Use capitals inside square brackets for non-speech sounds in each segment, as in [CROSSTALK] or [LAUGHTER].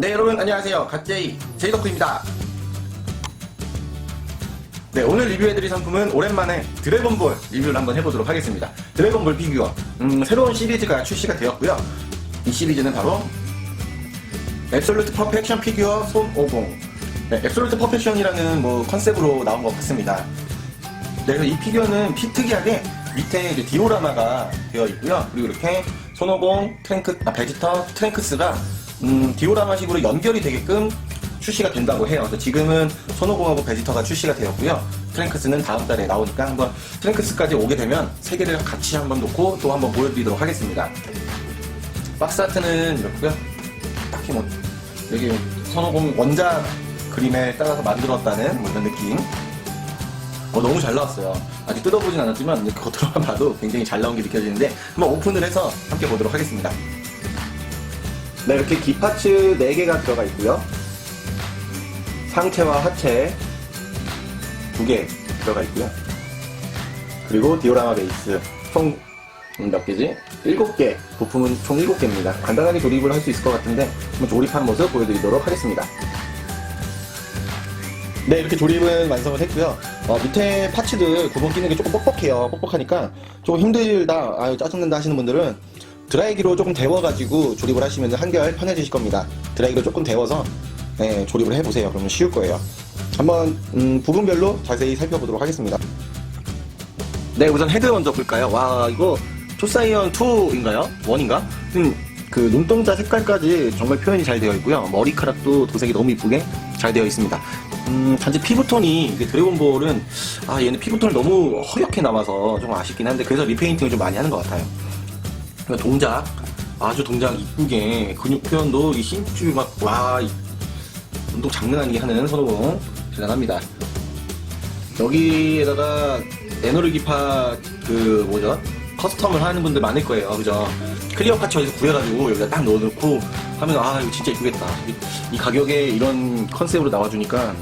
네 여러분 안녕하세요. 갓제이 제이덕후입니다. 네 오늘 리뷰해드릴 상품은 오랜만에 드래곤볼 리뷰를 한번 해보도록 하겠습니다. 드래곤볼 피규어. 음, 새로운 시리즈가 출시가 되었고요. 이 시리즈는 바로 앱솔루트 퍼펙션 피규어 손오공. 네, 앱솔루트 퍼펙션이라는 뭐 컨셉으로 나온 것 같습니다. 네, 그래서 이 피규어는 피 특이하게 밑에 이제 디오라마가 되어 있고요. 그리고 이렇게 손오공, 트랭크, 아, 베지터, 트랭크스가 음, 디오라마식으로 연결이 되게끔 출시가 된다고 해요. 그래서 지금은 손오공하고 베지터가 출시가 되었고요. 트랭크스는 다음 달에 나오니까 한번 트랭크스까지 오게 되면 세 개를 같이 한번 놓고 또 한번 보여드리도록 하겠습니다. 박스 아트는 이렇고요. 딱히 뭐 여기 손오공 원작 그림에 따라서 만들었다는 뭐 이런 느낌. 어, 너무 잘 나왔어요. 아직 뜯어보진 않았지만 겉으로만 봐도 굉장히 잘 나온 게 느껴지는데 한번 오픈을 해서 함께 보도록 하겠습니다. 네, 이렇게 기파츠 4개가 들어가 있고요. 상체와 하체 2개 들어가 있고요. 그리고 디오라마 베이스 총 몇 개지? 7개. 부품은 총 7개입니다. 간단하게 조립을 할 수 있을 것 같은데 한번 조립한 모습 보여드리도록 하겠습니다. 네, 이렇게 조립은 완성을 했고요. 어, 밑에 파츠들 구멍 끼는 게 조금 뻑뻑해요. 뻑뻑하니까 조금 힘들다, 아유, 짜증난다 하시는 분들은 드라이기로 조금 데워가지고 조립을 하시면 한결 편해지실 겁니다. 드라이기로 조금 데워서 네, 조립을 해보세요. 그러면 쉬울 거예요. 한번 음, 부분별로 자세히 살펴보도록 하겠습니다. 네, 우선 헤드 먼저 볼까요? 와, 이거 초사이언 2인가요? 1인가? 음, 그 눈동자 색깔까지 정말 표현이 잘 되어 있고요. 머리카락도 도색이 너무 이쁘게 잘 되어 있습니다. 음, 단지 피부톤이 드래곤볼은 아 얘는 피부톤이 너무 허옇게 남아서 좀 아쉽긴 한데 그래서 리페인팅을 좀 많이 하는 것 같아요. 동작. 아주 동작 이쁘게. 근육 표현도 이 힘줄 막와 운동 장난 아니게 하는 손오공 대단합니다. 여기에다가 에너르기파 그 뭐죠? 커스텀을 하는 분들 많을 거예요. 그죠? 클리어 파츠 어디서 구해가지고 여기다 딱 넣어놓고 하면 아 이거 진짜 이쁘겠다. 이, 이 가격에 이런 컨셉으로 나와주니까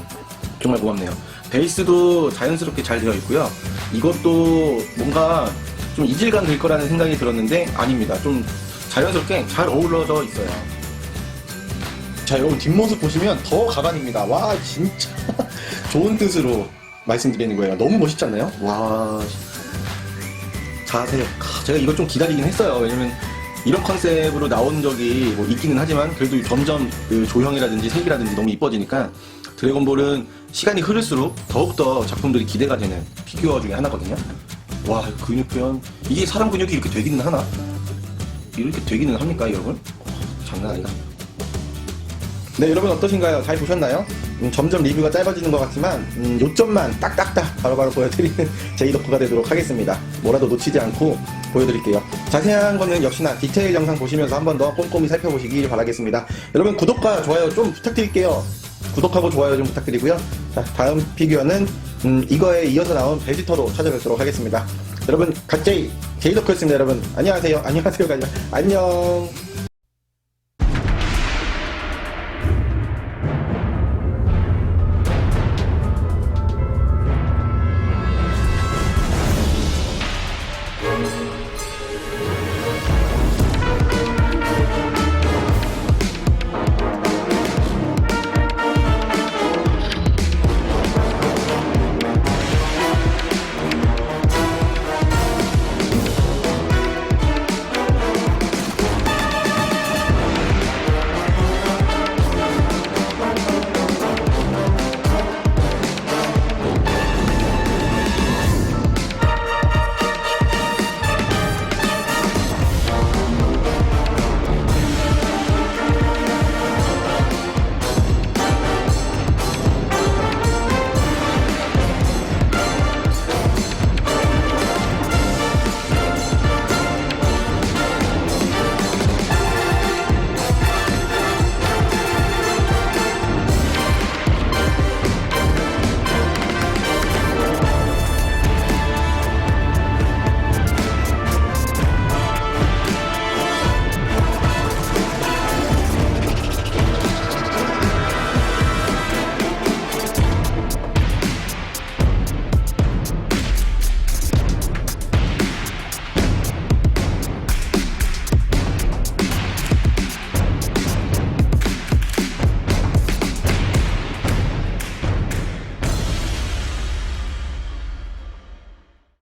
정말 고맙네요. 베이스도 자연스럽게 잘 되어 있고요. 이것도 뭔가 좀 이질감 될 거라는 생각이 들었는데 아닙니다. 좀 자연스럽게 잘 어우러져 있어요. 자 여러분 뒷모습 보시면 더 가관입니다. 와 진짜. [LAUGHS] 좋은 뜻으로 말씀드리는 거예요. 너무 멋있지 않나요? 와. 자세 아, 제가 이걸 좀 기다리긴 했어요. 왜냐면 이런 컨셉으로 나온 적이 뭐 있기는 하지만 그래도 점점 그 조형이라든지 색이라든지 너무 이뻐지니까 드래곤볼은 시간이 흐를수록 더욱더 작품들이 기대가 되는 피규어 중에 하나거든요 와 근육 표현 이게 사람 근육이 이렇게 되기는 하나? 이렇게 되기는 합니까 여러분? 장난 아니다 네, 여러분 어떠신가요? 잘 보셨나요? 음, 점점 리뷰가 짧아지는 것 같지만 음, 요점만 딱딱딱 바로바로 보여드리는 [LAUGHS] 제이덕후가 되도록 하겠습니다. 뭐라도 놓치지 않고 보여드릴게요. 자세한 거는 역시나 디테일 영상 보시면서 한 번 더 꼼꼼히 살펴보시길 바라겠습니다. 여러분 구독과 좋아요 좀 부탁드릴게요. 구독하고 좋아요 좀 부탁드리고요. 자, 다음 피규어는 음, 이거에 이어서 나온 베지터로 찾아뵙도록 하겠습니다. 여러분 각제이 제이덕후였습니다. 여러분 안녕하세요. 안녕하세요가 아니라 안녕.